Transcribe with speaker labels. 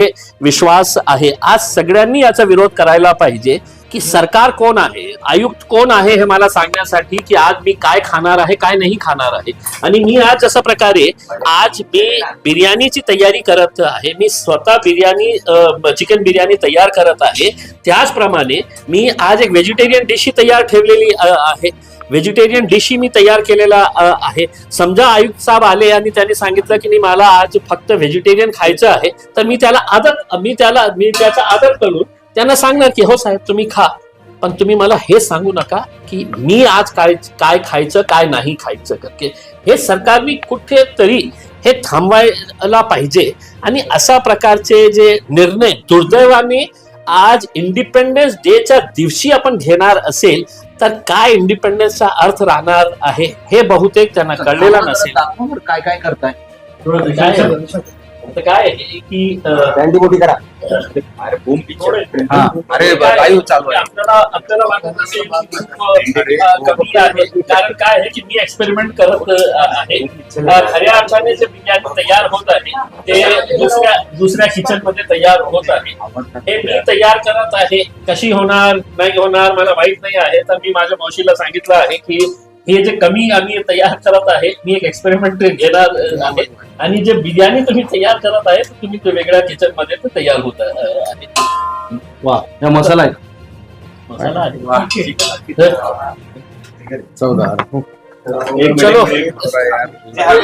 Speaker 1: हे विश्वास आहे. आज सगळ्यांनी याचा विरोध करायला पाहिजे. की सरकार कोण आहे? आयुक्त कोण आहे हे मला सांगण्यासाठी की आज मी काय खाणार आहे काय नाही खाणार आहे. आणि मी आज अशा प्रकारे आज मी बिर्याणीची तयारी करत आहे मी स्वतः बिर्याणी चिकन बिर्याणी तयार करत आहे. त्याचप्रमाणे मी आज एक व्हेजिटेरियन डिश तयार ठेवलेली आहे. व्हेजिटेरियन डिशही मी तयार केलेला आहे. समजा आयुक्त साहेब आले आणि त्यांनी सांगितलं की नाही मला आज फक्त व्हेजिटेरियन खायचं आहे तर मी त्याला आदर मी त्याला मी त्याचा आदर करून त्यांना सांगणार की हो साहेब तुम्ही खा. पण तुम्ही मला हे सांगू नका की मी आज काय काय खायचं काय नाही खायचं. करके हे सरकारने कुठेतरी हे थांबवायला पाहिजे. आणि अशा प्रकारचे जे निर्णय दुर्दैवाने आज इंडिपेंडन्स डेच्या दिवशी आपण घेणार असेल तर काय इंडिपेंडन्सचा अर्थ राहणार आहे हे बहुतेक त्यांना कळलेला नसेल.
Speaker 2: काय काय करताय?
Speaker 1: आता काय आहे की अं,
Speaker 2: बँडी मोठी करा.
Speaker 3: अरे बूम पिक्चर
Speaker 2: हा. अरे
Speaker 1: काय
Speaker 2: लाईव्ह चालू आहे.
Speaker 1: आपल्याला आपल्याला वाटत असेल की खूप, अं, कमी आहे. कारण काय आहे की मी एक्सपेरिमेंट करत अं, आहे. अं, खऱ्या अर्थाने जे बिर्याणी तयार होत आहे ते दुसऱ्या दुसऱ्या किचनमध्ये तयार होत आहे. हे मी तयार करत आहे. कशी होणार? नाही होणार? मला माहीत नाही आहे. तर मी माझ्या मावशीला सांगितलं आहे की हे जे कमी आम्ही तयार करत आहे मी एक एक्सपेरिमेंट घेणार अं, आहे. आणि जे बिर्याणी तुम्ही तयार करत आहे तर तुम्ही ते वेगळ्या किचनमध्ये ते तयार होत आहे.
Speaker 2: वा हा मसाला आहे.
Speaker 1: मसाला आहे.
Speaker 2: चौदा.
Speaker 1: चलो.
Speaker 3: यार